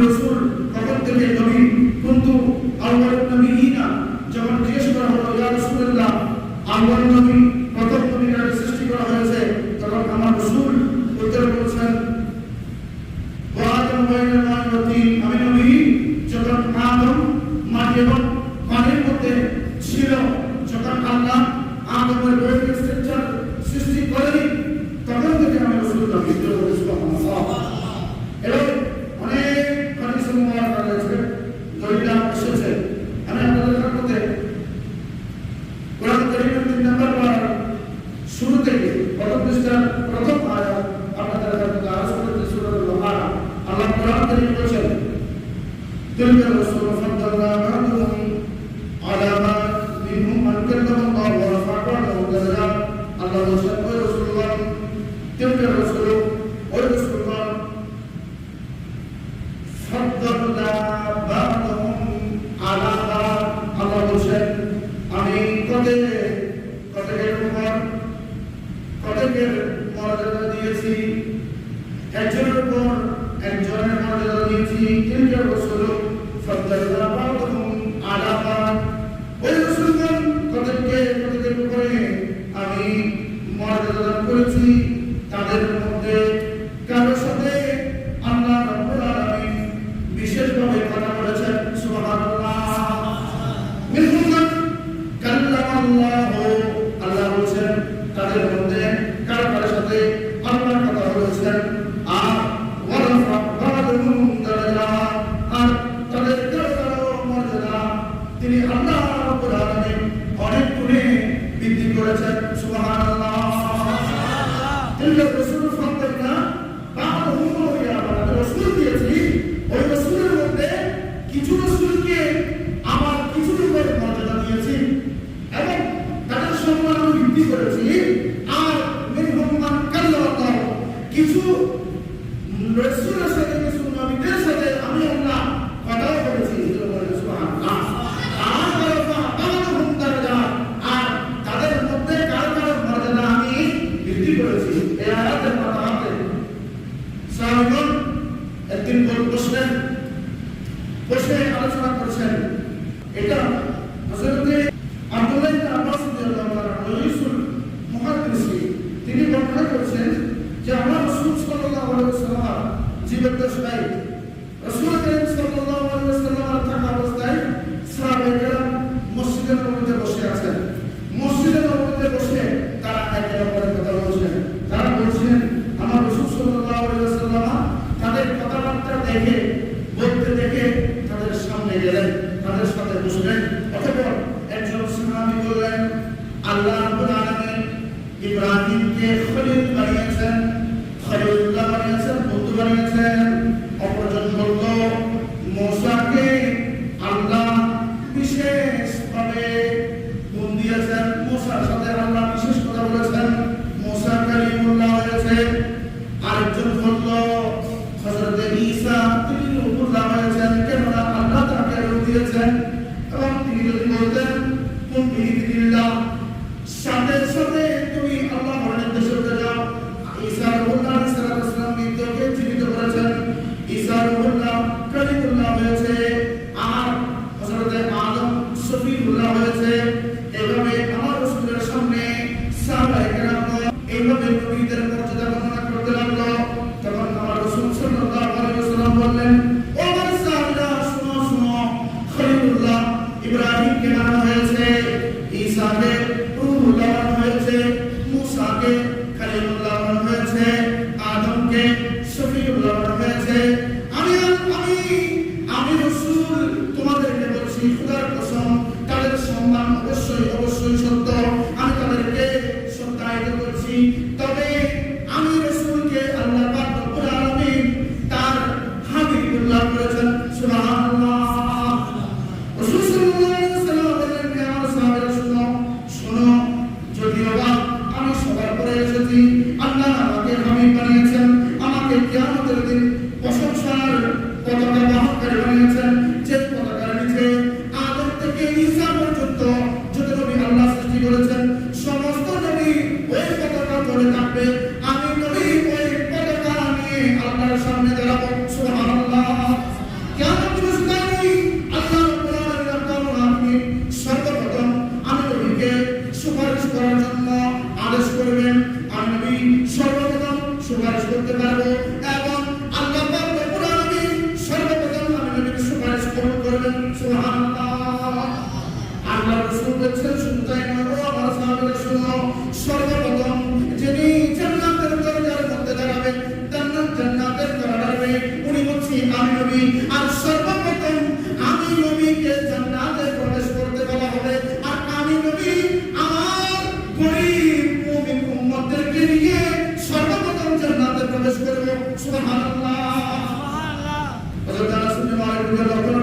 Resul Cuando 들려서 সর্বপ্রথম সুপারিশ করতে পারব। Gracias.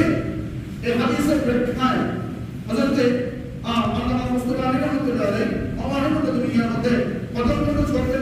আসে এই হাদিসের প্রেক্ষায় হজরতে আল্লাহ মুস্তফা আলী রহমতুল্লাহ আলী আমার মধ্যে দুনিয়ার মধ্যে প্রথম কোনো সত্যি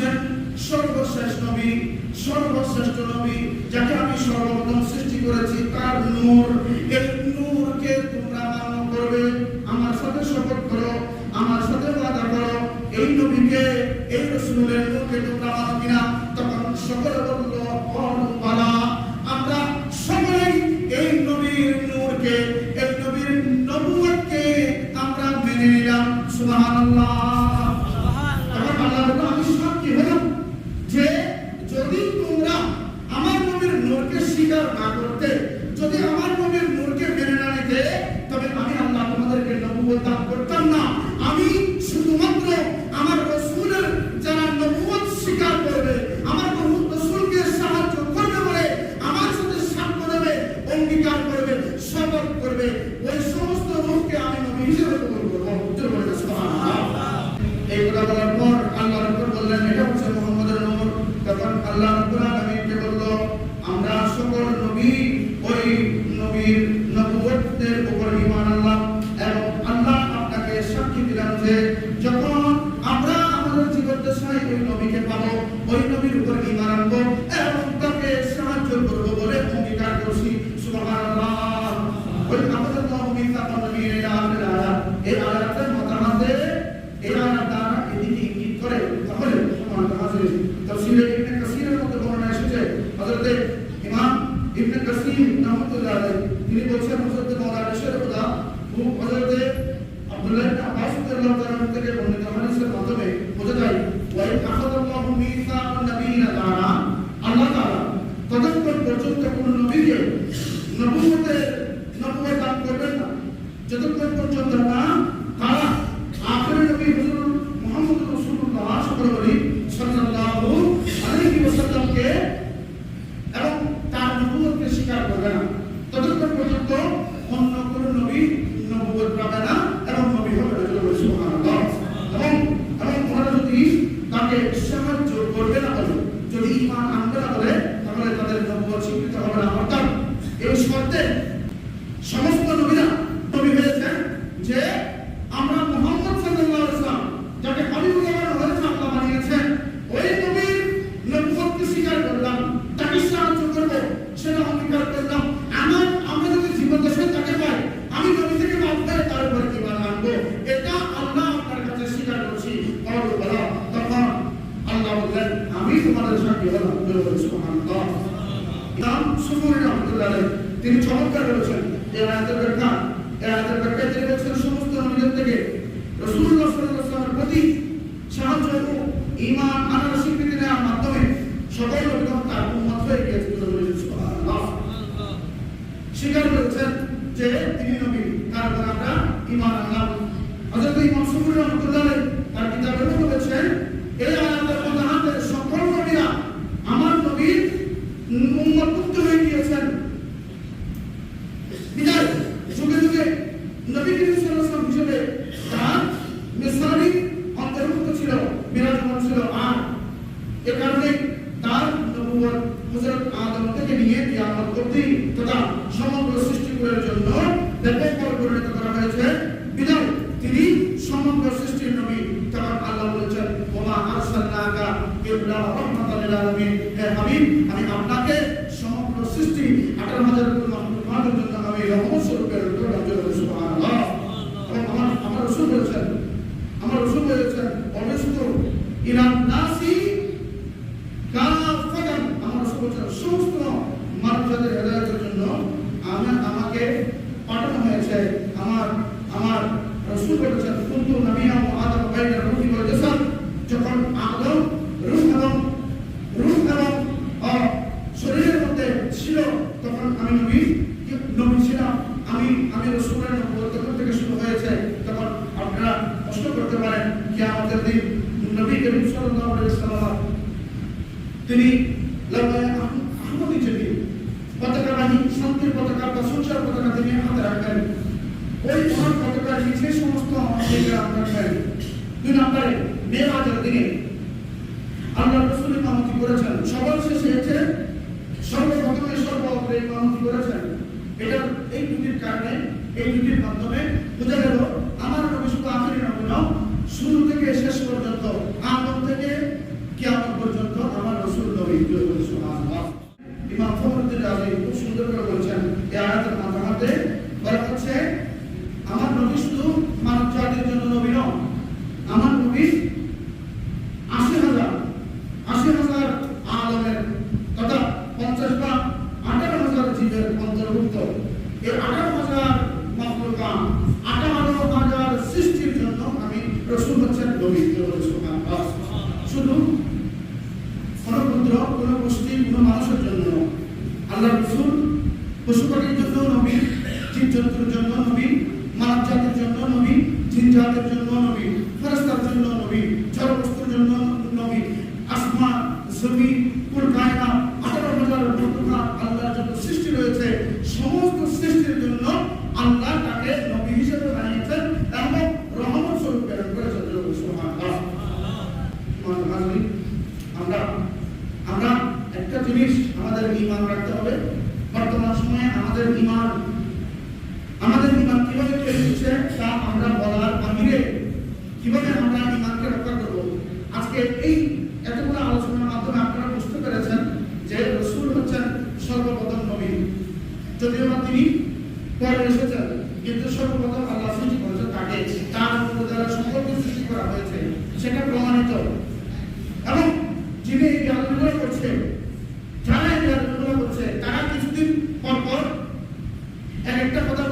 হচ্ছেন সর্বশ্রেষ্ঠ নবী সর্বশ্রেষ্ঠ নবী, যাকে আমি সর্বপ্রথম সৃষ্টি করেছি, তার নূর এই নূরকে তোমরা মান্য করবে। আমার সাথে শপথ করো, আমার সাথে বাধা করো, এই নবীকে, এই রসুলের নূরকে তোমরা মান্য Amen. When করে? তাহলে আমার তাহাজে তফসিরে ইবনে কাসিরের মধ্যে বর্ণনা এসেছে। হযরতে ইমাম ইবনে কাসির তিনি বলছেন, হযরত মাওলানা শের খোদা করার সাথে ইমাম সুমুরি রহমতুল্লাহ তিনি চমৎকার বলেছেন এর আয়াতের ব্যাখ্যা এর আয়াতের ব্যাখ্যা তিনি বলছেন সমস্ত নবীদের থেকে রসুল্লাহ সাল্লাল্লাহু Nobody can Amen. যে সমস্ত আপনার দুই নম্বরে মে দিনে আল্লাহ রসুল করেছেন। সকল শেষে হচ্ছে সর্বপ্রথমে করেছেন। এটা এই দুটির কারণে, এই দুটির মাধ্যমে বোঝা গেল এই আঠারো হাজার মাকলুকা আঠারো একটা কথা